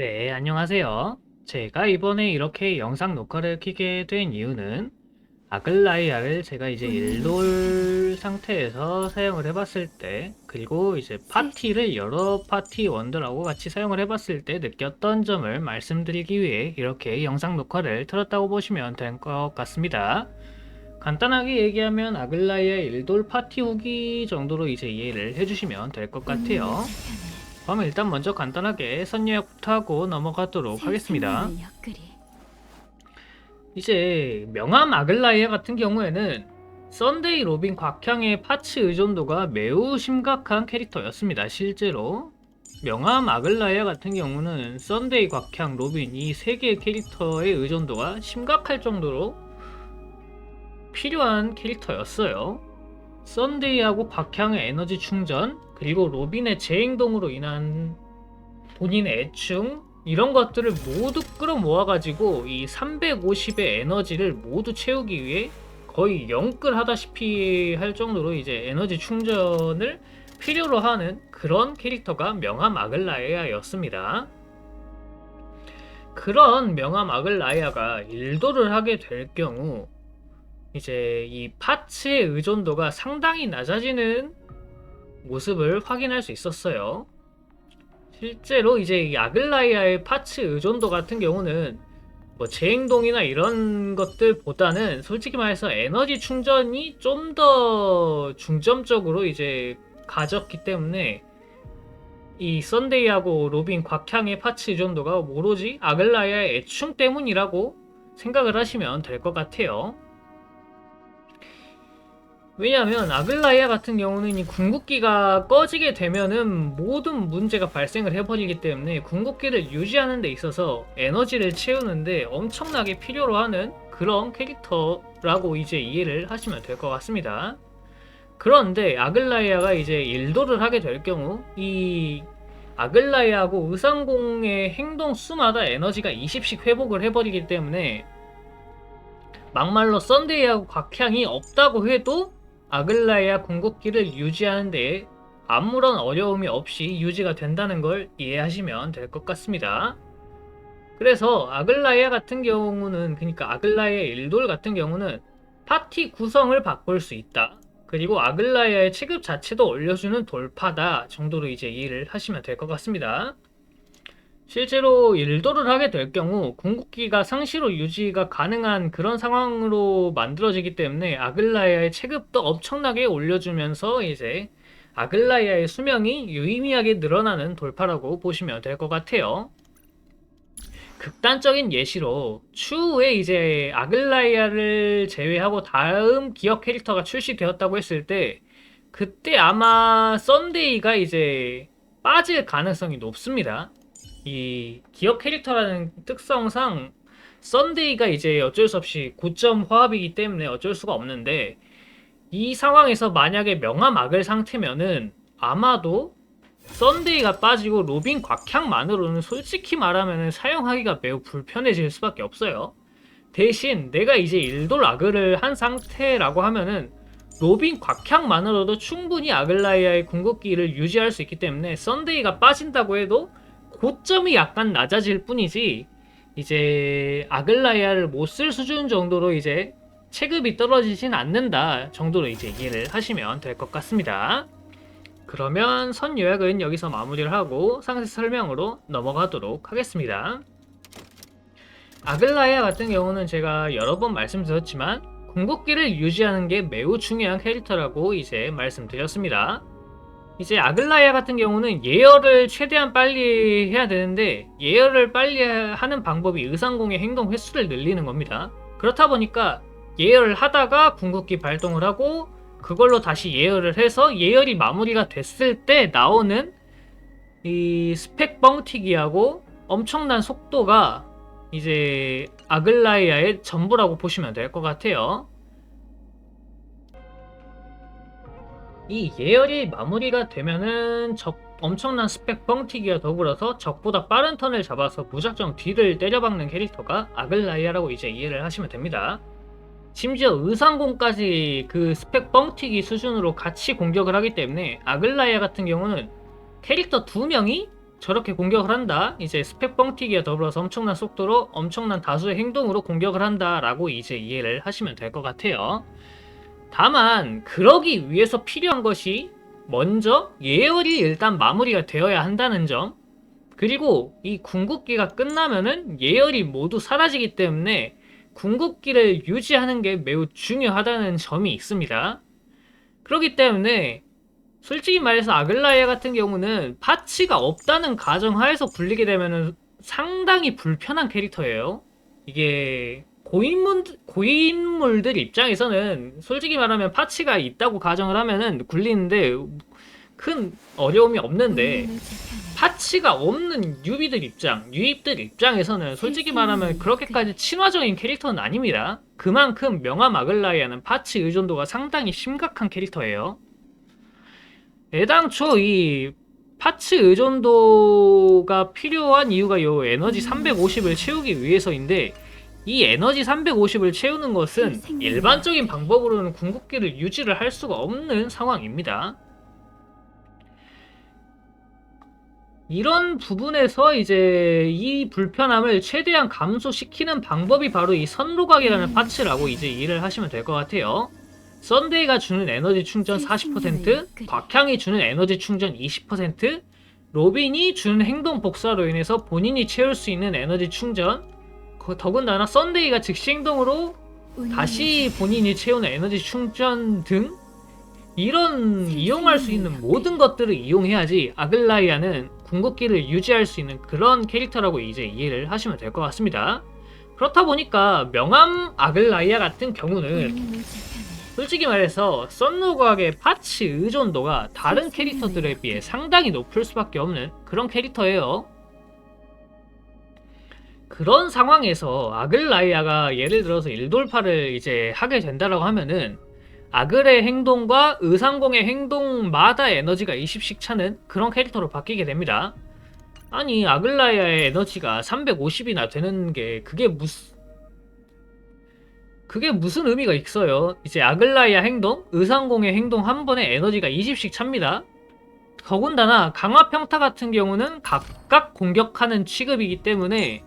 네, 안녕하세요. 제가 이번에 이렇게 영상 녹화를 켜게 된 이유는 아글라이아를 제가 이제 일돌 상태에서 사용을 해봤을 때 그리고 이제 파티를 여러 파티 원들하고 같이 사용을 해봤을 때 느꼈던 점을 말씀드리기 위해 이렇게 영상 녹화를 틀었다고 보시면 될 것 같습니다. 간단하게 얘기하면 아글라이아 일돌 파티 후기 정도로 이제 이해를 해주시면 될 것 같아요. 그럼 일단 먼저 간단하게 선 예약부터 하고 넘어가도록 하겠습니다. 이제 명함 아글라이아 같은 경우에는 썬데이 로빈 곽향의 파츠 의존도가 매우 심각한 캐릭터였습니다. 실제로 명함 아글라이아 같은 경우는 썬데이 곽향 로빈 이 세 개의 캐릭터의 의존도가 심각할 정도로 필요한 캐릭터였어요. 썬데이하고 곽향의 에너지 충전 그리고 로빈의 재행동으로 인한 본인의 애충 이런 것들을 모두 끌어모아 가지고 이 350의 에너지를 모두 채우기 위해 거의 영끌 하다시피 할 정도로 이제 에너지 충전을 필요로 하는 그런 캐릭터가 명함 아글라이아였습니다. 그런 명함 아글라이아가 일도를 하게 될 경우 이제 이 파츠의 의존도가 상당히 낮아지는 모습을 확인할 수 있었어요. 실제로 이제 이 아글라이아의 파츠 의존도 같은 경우는 뭐 재행동이나 이런 것들보다는 솔직히 말해서 에너지 충전이 좀 더 중점적으로 이제 가졌기 때문에 이 썬데이하고 로빈 곽향의 파츠 의존도가 오로지 아글라이아의 애충 때문이라고 생각을 하시면 될 것 같아요. 왜냐하면 아글라이아 같은 경우는 이 궁극기가 꺼지게 되면은 모든 문제가 발생을 해버리기 때문에 궁극기를 유지하는 데 있어서 에너지를 채우는데 엄청나게 필요로 하는 그런 캐릭터라고 이제 이해를 하시면 될 것 같습니다. 그런데 아글라이아가 이제 일도를 하게 될 경우 이 아글라이아하고 의상공의 행동 수마다 에너지가 20씩 회복을 해버리기 때문에 막말로 썬데이하고 곽향이 없다고 해도 아글라이아 궁극기를 유지하는 데 아무런 어려움이 없이 유지가 된다는 걸 이해하시면 될 것 같습니다. 그래서 아글라이아 같은 경우는 그러니까 아글라이아 일돌 같은 경우는 파티 구성을 바꿀 수 있다. 그리고 아글라이아의 체급 자체도 올려주는 돌파다 정도로 이제 이해를 하시면 될 것 같습니다. 실제로 일도를 하게 될 경우 궁극기가 상시로 유지가 가능한 그런 상황으로 만들어지기 때문에 아글라이아의 체급도 엄청나게 올려주면서 이제 아글라이아의 수명이 유의미하게 늘어나는 돌파라고 보시면 될 것 같아요. 극단적인 예시로 추후에 이제 아글라이아를 제외하고 다음 기억 캐릭터가 출시되었다고 했을 때 그때 아마 썬데이가 이제 빠질 가능성이 높습니다. 이 기억 캐릭터라는 특성상 썬데이가 이제 어쩔 수 없이 고점 화합이기 때문에 어쩔 수가 없는데 이 상황에서 만약에 명함 악을 상태면은 아마도 썬데이가 빠지고 로빈 곽향만으로는 솔직히 말하면 사용하기가 매우 불편해질 수밖에 없어요. 대신 내가 이제 일돌 아글을 한 상태라고 하면은 로빈 곽향만으로도 충분히 아글라이아의 궁극기를 유지할 수 있기 때문에 썬데이가 빠진다고 해도 고점이 약간 낮아질 뿐이지 이제 아글라이아를 못 쓸 수준 정도로 이제 체급이 떨어지진 않는다 정도로 이제 이해를 하시면 될 것 같습니다. 그러면 선 요약은 여기서 마무리를 하고 상세 설명으로 넘어가도록 하겠습니다. 아글라이아 같은 경우는 제가 여러 번 말씀드렸지만 궁극기를 유지하는 게 매우 중요한 캐릭터라고 이제 말씀드렸습니다. 이제 아글라이아 같은 경우는 예열을 최대한 빨리 해야 되는데 예열을 빨리 하는 방법이 의상공의 행동 횟수를 늘리는 겁니다. 그렇다 보니까 예열을 하다가 궁극기 발동을 하고 그걸로 다시 예열을 해서 예열이 마무리가 됐을 때 나오는 이 스펙 뻥튀기하고 엄청난 속도가 이제 아글라이아의 전부라고 보시면 될 것 같아요. 이 예열이 마무리가 되면은 적 엄청난 스펙 뻥튀기와 더불어서 적보다 빠른 턴을 잡아서 무작정 뒤를 때려박는 캐릭터가 아글라이아라고 이제 이해를 하시면 됩니다. 심지어 의상공까지 그 스펙 뻥튀기 수준으로 같이 공격을 하기 때문에 아글라이아 같은 경우는 캐릭터 두 명이 저렇게 공격을 한다. 이제 스펙 뻥튀기와 더불어서 엄청난 속도로 엄청난 다수의 행동으로 공격을 한다 라고 이제 이해를 하시면 될 것 같아요. 다만 그러기 위해서 필요한 것이 먼저 예열이 일단 마무리가 되어야 한다는 점 그리고 이 궁극기가 끝나면은 예열이 모두 사라지기 때문에 궁극기를 유지하는 게 매우 중요하다는 점이 있습니다. 그렇기 때문에 솔직히 말해서 아글라이아 같은 경우는 파츠가 없다는 가정하에서 굴리게 되면은 상당히 불편한 캐릭터예요. 이게 고인물 고인물들 입장에서는 솔직히 말하면 파츠가 있다고 가정을 하면은 굴리는데 큰 어려움이 없는데 파츠가 없는 유비들 입장, 유입들 입장에서는 솔직히 말하면 그렇게까지 친화적인 캐릭터는 아닙니다. 그만큼 명함 아글라이아는 파츠 의존도가 상당히 심각한 캐릭터예요. 애당초 이 파츠 의존도가 필요한 이유가 요 에너지 350을 채우기 위해서인데 이 에너지 350을 채우는 것은 일반적인 방법으로는 궁극기를 유지를 할 수가 없는 상황입니다. 이런 부분에서 이제 이 불편함을 최대한 감소시키는 방법이 바로 이 선로각이라는 파츠라고 이제 이해를 하시면 될 것 같아요. 썬데이가 주는 에너지 충전 40%, 곽향이 주는 에너지 충전 20%, 로빈이 주는 행동 복사로 인해서 본인이 채울 수 있는 에너지 충전, 그 더군다나 썬데이가 즉시 행동으로 다시 본인이 채우는 에너지 충전 등 이런 이용할 수 있는 모든 것들을 이용해야지 아글라이아는 궁극기를 유지할 수 있는 그런 캐릭터라고 이제 이해를 하시면 될 것 같습니다. 그렇다 보니까 명암 아글라이아 같은 경우는 솔직히 말해서 썬로각의 파츠 의존도가 다른 캐릭터들에 비해 상당히 높을 수밖에 없는 그런 캐릭터예요. 그런 상황에서 아글라이아가 예를 들어서 일돌파를 이제 하게 된다라고 하면은 아글의 행동과 의상공의 행동마다 에너지가 20씩 차는 그런 캐릭터로 바뀌게 됩니다. 아니 아글라이아의 에너지가 350이나 되는 게 그게 무슨 그게 무슨 의미가 있어요? 이제 아글라이아 행동, 의상공의 행동 한 번에 에너지가 20씩 찹니다. 더군다나 강화평타 같은 경우는 각각 공격하는 취급이기 때문에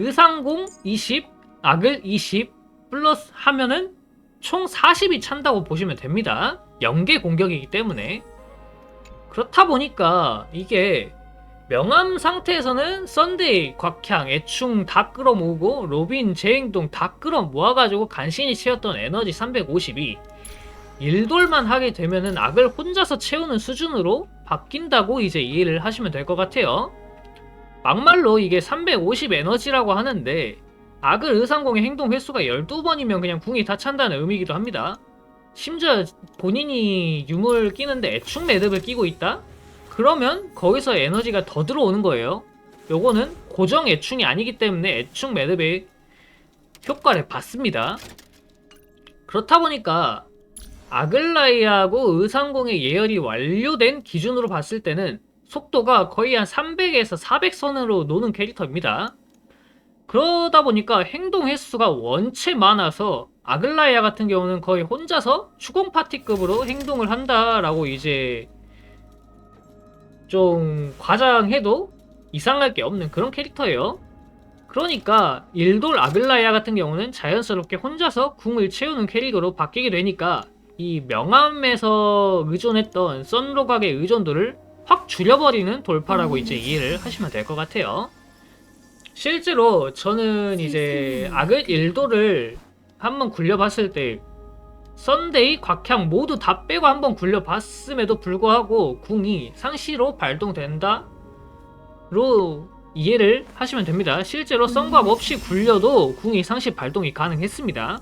의상공 20, 아글 20 플러스 하면은 총 40이 찬다고 보시면 됩니다. 연계 공격이기 때문에 그렇다 보니까 이게 명암 상태에서는 썬데이, 곽향, 애충 다 끌어모으고 로빈, 재행동 다 끌어모아가지고 간신히 채웠던 에너지 350이 일돌만 하게 되면은 악을 혼자서 채우는 수준으로 바뀐다고 이제 이해를 하시면 될 것 같아요. 막말로 이게 350 에너지라고 하는데 악을 의상공의 행동 횟수가 12번이면 그냥 궁이 다 찬다는 의미이기도 합니다. 심지어 본인이 유물 끼는데 애충 매듭을 끼고 있다? 그러면 거기서 에너지가 더 들어오는 거예요. 요거는 고정 애충이 아니기 때문에 애충 매듭의 효과를 받습니다. 그렇다 보니까 아글라이하고 의상공의 예열이 완료된 기준으로 봤을 때는 속도가 거의 한 300에서 400선으로 노는 캐릭터입니다. 그러다 보니까 행동 횟수가 원체 많아서 아글라이아 같은 경우는 거의 혼자서 추공 파티급으로 행동을 한다라고 이제 좀 과장해도 이상할 게 없는 그런 캐릭터예요. 그러니까 일돌 아글라이아 같은 경우는 자연스럽게 혼자서 궁을 채우는 캐릭으로 바뀌게 되니까 이 명암에서 의존했던 썬로각의 의존도를 확 줄여버리는 돌파라고 이제 이해를 하시면 될 것 같아요. 실제로 저는 이제 악을 일도를 한번 굴려봤을 때 썬데이, 곽향 모두 다 빼고 한번 굴려봤음에도 불구하고 궁이 상시로 발동된다 로 이해를 하시면 됩니다. 실제로 썬곽 없이 굴려도 궁이 상시 발동이 가능했습니다.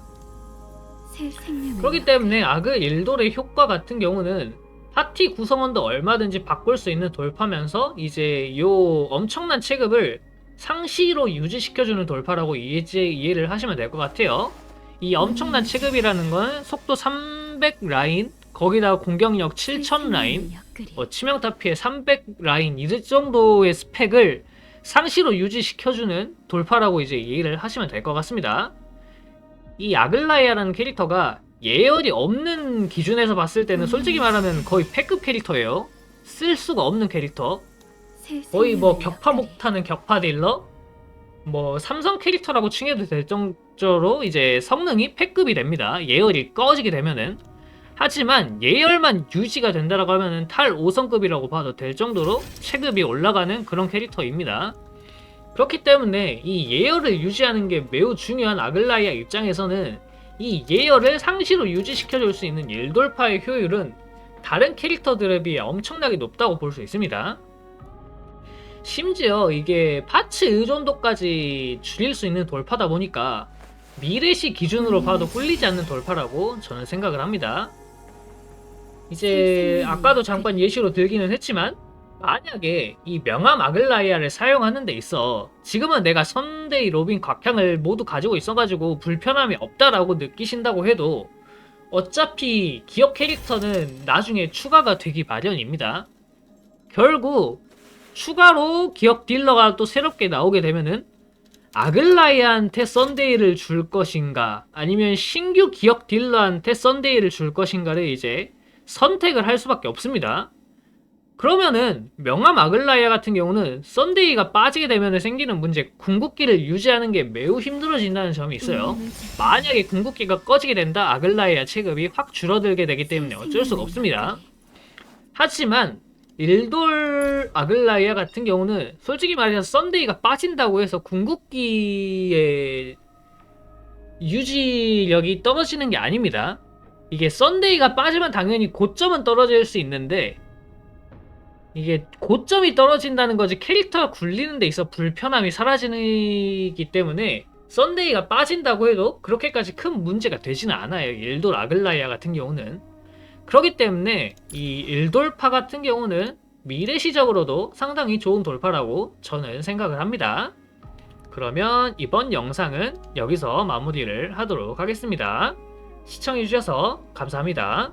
그렇기 때문에 악의 일돌의 효과 같은 경우는 파티 구성원도 얼마든지 바꿀 수 있는 돌파면서 이제 요 엄청난 체급을 상시로 유지시켜주는 돌파라고 이제 이해를 하시면 될 것 같아요. 이 엄청난 체급이라는 건 속도 300 라인, 거기다가 공격력 7000 라인, 뭐 치명타 피해 300 라인 이 정도의 스펙을 상시로 유지시켜주는 돌파라고 이제 이해를 하시면 될 것 같습니다. 이 아글라이아라는 캐릭터가 예열이 없는 기준에서 봤을 때는 솔직히 말하면 거의 패급 캐릭터예요. 쓸 수가 없는 캐릭터. 거의 뭐 격파 못하는 격파 딜러 뭐 삼성 캐릭터라고 칭해도 될 정도로 이제 성능이 패급이 됩니다. 예열이 꺼지게 되면은 하지만 예열만 유지가 된다라고 하면은 탈 5성급이라고 봐도 될 정도로 체급이 올라가는 그런 캐릭터입니다. 그렇기 때문에 이 예열을 유지하는 게 매우 중요한 아글라이아 입장에서는 이 예열을 상시로 유지시켜줄 수 있는 일돌파의 효율은 다른 캐릭터들에 비해 엄청나게 높다고 볼 수 있습니다. 심지어 이게 파츠 의존도까지 줄일 수 있는 돌파다 보니까 미래시 기준으로 봐도 꿀리지 않는 돌파라고 저는 생각을 합니다. 이제 아까도 잠깐 예시로 들기는 했지만 만약에 이 명암 아글라이아를 사용하는 데 있어 지금은 내가 선데이 로빈 곽향을 모두 가지고 있어가지고 불편함이 없다라고 느끼신다고 해도 어차피 기업 캐릭터는 나중에 추가가 되기 마련입니다. 결국 추가로 기업 딜러가 또 새롭게 나오게 되면은 아글라이아한테 썬데이를 줄 것인가 아니면 신규 기업 딜러한테 썬데이를 줄 것인가를 이제 선택을 할 수밖에 없습니다. 그러면은 명암 아글라이아 같은 경우는 썬데이가 빠지게 되면 생기는 문제 궁극기를 유지하는 게 매우 힘들어진다는 점이 있어요. 만약에 궁극기가 꺼지게 된다 아글라이아 체급이 확 줄어들게 되기 때문에 어쩔 수가 없습니다. 하지만 일돌 아글라이아 같은 경우는 솔직히 말해서 썬데이가 빠진다고 해서 궁극기의 유지력이 떨어지는 게 아닙니다. 이게 썬데이가 빠지면 당연히 고점은 떨어질 수 있는데 이게 고점이 떨어진다는 거지 캐릭터가 굴리는 데 있어 불편함이 사라지기 때문에 썬데이가 빠진다고 해도 그렇게까지 큰 문제가 되지는 않아요. 일돌 아글라이아 같은 경우는. 그렇기 때문에 이 일돌파 같은 경우는 미래시적으로도 상당히 좋은 돌파라고 저는 생각을 합니다. 그러면 이번 영상은 여기서 마무리를 하도록 하겠습니다. 시청해주셔서 감사합니다.